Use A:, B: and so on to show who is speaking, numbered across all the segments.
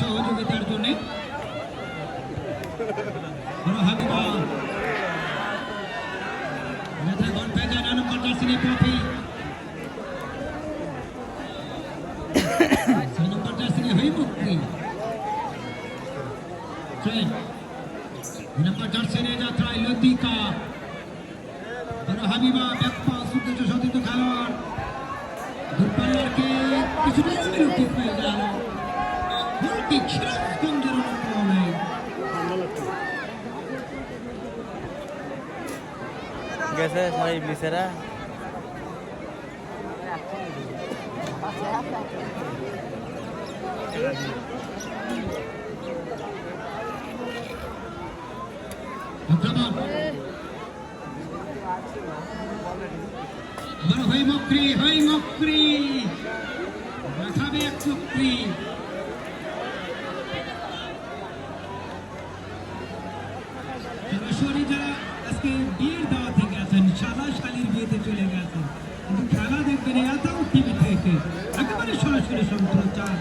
A: সহযোগিতার জন্য। হাবিবা ব্যাপ্পা সুন্দর সতীর্থ খেলোয়াড়। দূরপাল্লারকে কিছুটা বিরতি পেয়ে গেল। সিরাজগঞ্জের অনুক্রমে
B: গেছে সবাই ইবলিসেরা
A: আবার হই মক্রি হই মক্রি মাথাবে এক চক্রি সরাসরি সম্প্রচার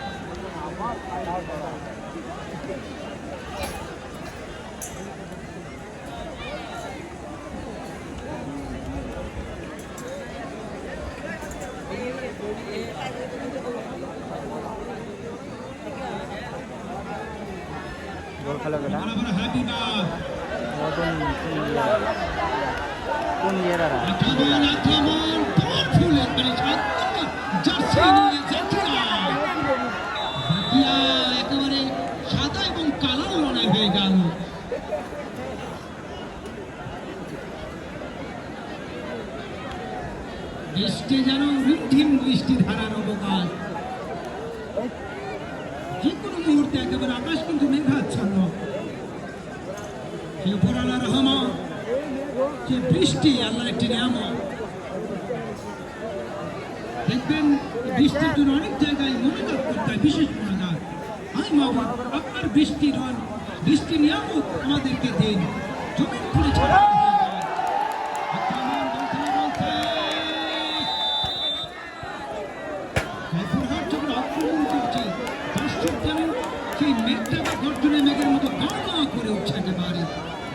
B: গোল খেলা বেটা মদন কোন ইয়ে দাঁড়া
A: আক্রমণ আক্রমণ পাওয়ারফুল একবারে সাতটা জার্সি নিয়ে জাকিয়া জাকিয়া একেবারে সাদা এবং কালো লড়াই হয়ে গেল বৃষ্টি যেন রিমঝিম বৃষ্টি ধারার অবকাশ। যে কোনো মুহূর্তে একেবারে আকাশ কিন্তু মেঘাচ্ছন্ন। সে যে বৃষ্টি আল্লাহর একটি নিয়ামত। দেখবেন, বৃষ্টির জন্য অনেক জায়গায় মনোজাত করতে হয় বিশেষ মনোজাত আমি মামা আপনার বৃষ্টি রন বৃষ্টি নিয়ামত আমাদেরকে দিন। জমিন খুলে ছাড়া। করে উঠছে একেবারে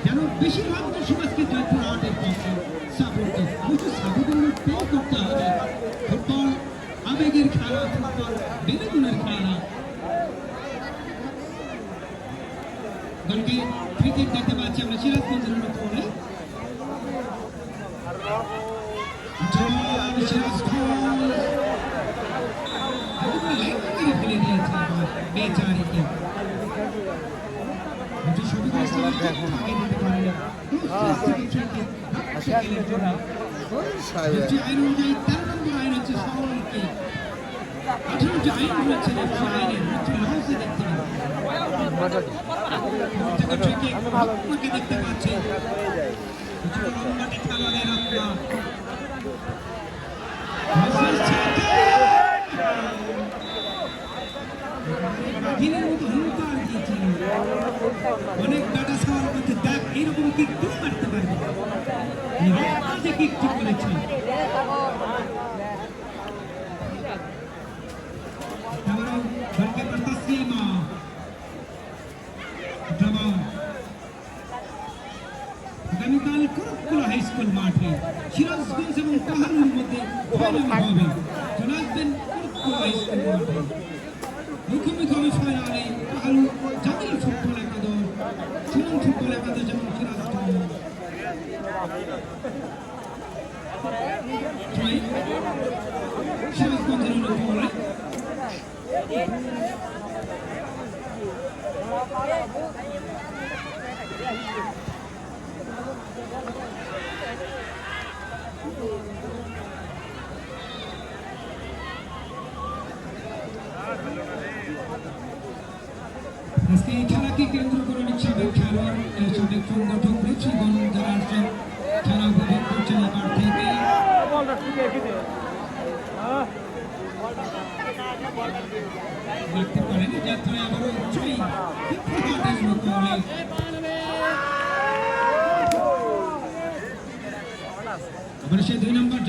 A: যেন বেশিরভাগ আজকে জয়পুরহাটের পক্ষে সাপোর্ট অবশ্য সাপোর্টের পে করতে হবে। ফুটবল আবেগের খেলা, ফুটবল বিনোদনের খেলা। ক্রিকেট দেখতে পাচ্ছি আমরা সিরাজগঞ্জের ফেলে দিয়েছে। বেচারিকে। যে আইন অনুযায়ী তেরো নম্বর আইন হচ্ছে সকলকে আঠারো যে আইন রয়েছে রেফারি আইনের দেখতে পাচ্ছি কিক তুই মারতে পারবি? যে কিকটি করেছে তারপরেও গোলকিপার তাসলিমা জবাব আগামীকাল কুরুকুলা হাই স্কুল মাঠে, সিরাজগঞ্জ এবং পাহাড়ের মধ্যে ফাইনাল ফুটবল একাদশ এবং সিরাজগঞ্জ জয় সিরাজগঞ্জের অনুকূলে আজকে এই খেলাকে কেন্দ্র করে সাবেক খেলোয়াড় সংগঠক রচিগণ যারা আসছেন। খেলা উপভোগ করছেন এই মাঠ থেকে? দেখতে পারেন যাত্রায় আবারও জয়ী ফুটবলের আবার সে দুই নম্বর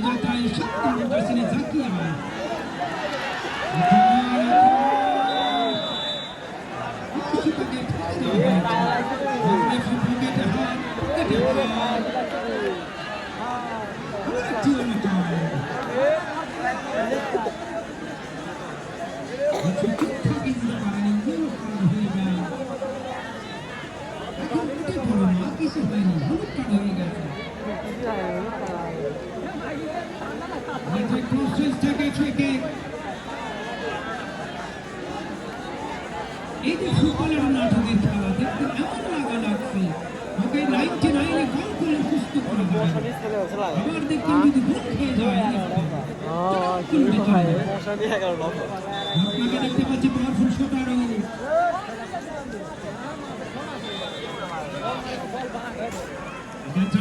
A: যাত্রায় সত্যি মুদ্রাসিনে জাকিয়া হাত পকেটে হাত আবার একটি অনুটায় চুপ কিন্তু পারেনি ইয়েলো কার্ড হয়ে যায় এখন উঠে পড়ো না কিছু হয়নি হলুদ কার্ড হয়ে গেছে মাঠে ক্রসেস থেকে থেকে এই যে ফুটবলের নাটকের খেলা। দেখতে এমন লাগা লাগছে। ওকে নাইনটি নাইনে কল করে সুস্থ করা আবার দেখবেন যদি গোল খেয়ে যায় আপনাকে দেখতে পাচ্ছি পাওয়ারফুল শটারও এটা